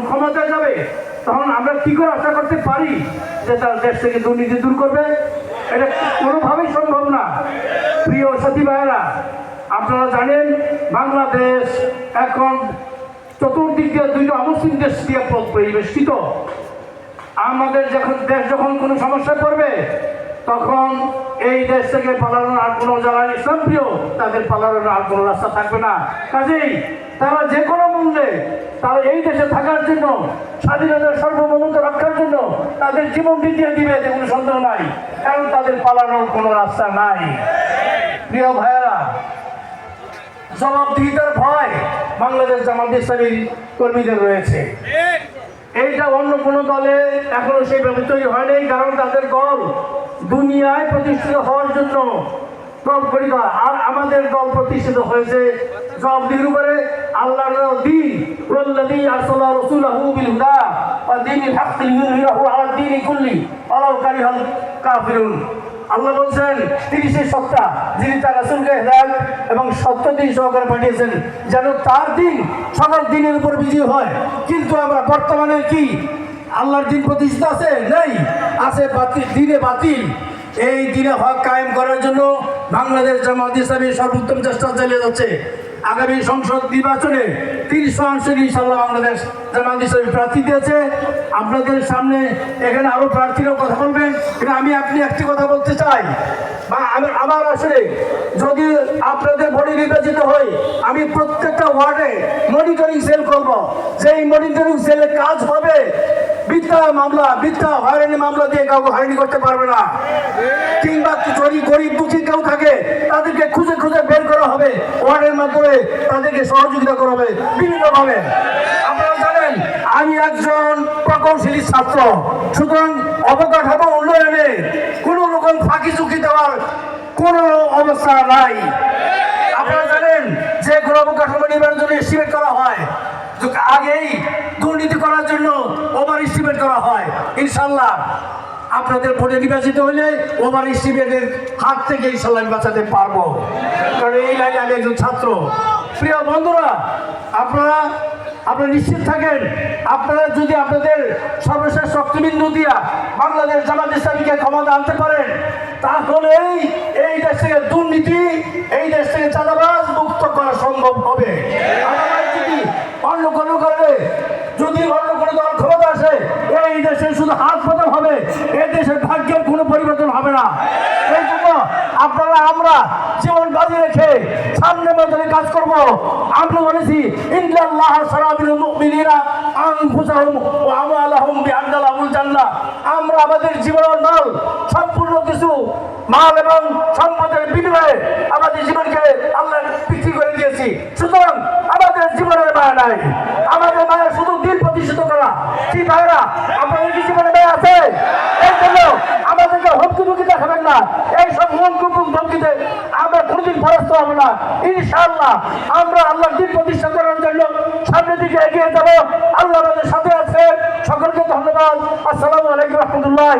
ক্ষমতায় যাবে, তখন আমরা কি করে আশা করতে পারি যে তার দেশ থেকে দুর্নীতি দূর করবে? এটা কোনোভাবেই সম্ভব না। প্রিয় সাথী ভাইয়েরা, আপনারা জানেন বাংলাদেশ এখন চতুর্দিক দিয়ে দুইটা অমুসলিম দেশ দিয়ে পরিবেষ্টিত। আমাদের যখন দেশ যখন কোনো সমস্যায় পড়বে, তখন এই দেশ থেকে পালানোর আর কোনো যারা ইসলাম প্রিয় তাদের পালানোর আর কোনো রাস্তা থাকবে না। কাজেই তারা যে কোনো মূল্যে তারা এই দেশে থাকার জন্য, স্বাধীনতার সার্বভৌমত্ব রক্ষার জন্য তাদের জীবন দিয়ে দিবে এতে কোনো সন্দেহ নাই। কারণ তাদের পালানোর কোনো রাস্তা নাই। প্রিয় ভাইয়েরা, জবাবদিহিতার ভয় বাংলাদেশ জামাত ইসলামী কর্মীদের রয়েছে। এইটা অন্য কোনো দলে এখনও সেইভাবে তৈরি হয়নি, কারণ তাদের দল দুনিয়ায় প্রতিষ্ঠিত হওয়ার জন্য করিত আর আমাদের দল প্রতিষ্ঠিত হয়েছে জবাবদিহির উপরে। আল্লাহর দিন, ওয়াল্লাযী আরসালা রাসূলাহু বিল হুদা ওয়া দীনিল হাক্কি লিইয়ুযহিরাহু আলা দীনি কুল্লি, ওয়ালাউ কারিহাল কাফিরুন। আল্লাহ বলছেন সেই সত্তা যিনি তার রাসূলকে হেদায়েত এবং সত্য দিন সহকারে পাঠিয়েছেন, যেন তার দিন সকল দিনের উপর বিজয় হয়। কিন্তু আমরা বর্তমানে কি? আল্লাহর দিন প্রতিষ্ঠিত আছে? নেই। আছে বাতিল, দিনে বাতিল। এই দিনে হক কায়েম করার জন্য বাংলাদেশ জামাত ইসলামী সর্বোত্তম চেষ্টা চালিয়ে যাচ্ছে। আগামী সংসদ নির্বাচনে তিরিশ শতাংশ ইনশাল্লাহ বাংলাদেশ জামাত ইসলামী প্রার্থী দিয়েছে। আপনাদের সামনে এখানে আরও প্রার্থীরাও কথা কিন্তু আমি আপনি একটি কথা বলতে চাই। আমি- আমার আসলে যদি আপনাদের ভোটে নির্বাচিত হই আমি প্রত্যেকটা ওয়ার্ডে মনিটরিং সেল করব। সেই মনিটরিং সেলে কাজ হবে মিথ্যা মামলা মিথ্যা হয়রানি মামলা দিয়ে কাউকে হয়রানি করতে পারবে না। কিংবা গরিব দুঃখী কেউ থাকে, তাদেরকে খুঁজে খুঁজে ওয়ার্ডের মাধ্যমে তাদেরকে সহযোগিতা করা হবে বিভিন্নভাবে। আপনারা জানেন, আমি একজন প্রকৌশলী ছাত্র। সুতরাং অবকাঠামো উন্নয়নে কোনো রকম ফাঁকি চুকি দেওয়ার কোনো অবস্থা নাই। আপনারা জানেন যে কোনো অবকাঠামো নির্মাণের জন্য এস্টিমেট করা হয়। আগেই দুর্নীতি করার জন্য ওভার এস্টিমেট করা হয় ইনশাল্লাহ আপনাদের ভোটে নির্বাচিত হলে ওভার এস্টিমেটের হাত থেকে ইনশাল্লাহ আমি বাঁচাতে পারব। কারণ এই লাইনে আমি একজন ছাত্র। প্রিয় বন্ধুরা, আপনারা আপনারা নিশ্চিত থাকেন, আপনারা যদি আপনাদের সর্বশেষ শক্তিবিন্দু দিয়া বাংলাদেশ জামাত ইসলামীকে ক্ষমতা আনতে পারেন, তাহলেই এই দেশ থেকে দুর্নীতি, এই দেশ থেকে চাঁদাবাজ মুক্ত করা সম্ভব হবে Otherwise যদি অন্য কোনো কারণে যদি অন্য কোনো দল ক্ষমতা আসে এই দেশে শুধু হাত পতন হবে এই দেশের ভাগ্যের কোনো পরিবর্তন হবে না এই জন্য আপনারা আমরা জীবন বাজি রেখে সামনে মধ্যে কাজ করব। আমরা বলেছি সারাবিল মুমিনিনা আনফুসাহুম ওয়া বিআন্নালাহুল জান্নাহ। আমরা আমাদের জীবনের মাল, সম্পূর্ণ কিছু, মাল এবং সম্পদের বিনিময়ে আমাদের জীবনকে আল্লাহ বিক্রি করে দিয়েছি। সুতরাং আমাদের জীবনের মায়া নাই। আমাদের মায়া শুধু দিন প্রতিষ্ঠিত করা। কি ভাইরা, আপনাদের কি জীবনে মায়া আছে এই জন্য আমাদেরকে হুমকি মুখি দেখাবেন না, এই সব হুমকি ধমকিতে আমরা কোনোদিন পরাস্ত হব না। ইনশাআল্লাহ, আমরা আল্লাহ দিন প্রতিষ্ঠা করার জন্য সামনের দিকে এগিয়ে যাব। আল্লাহ আমাদের সাথে আছে সকলকে ধন্যবাদ। আসসালামু আলাইকুম রহমতুল্লাহ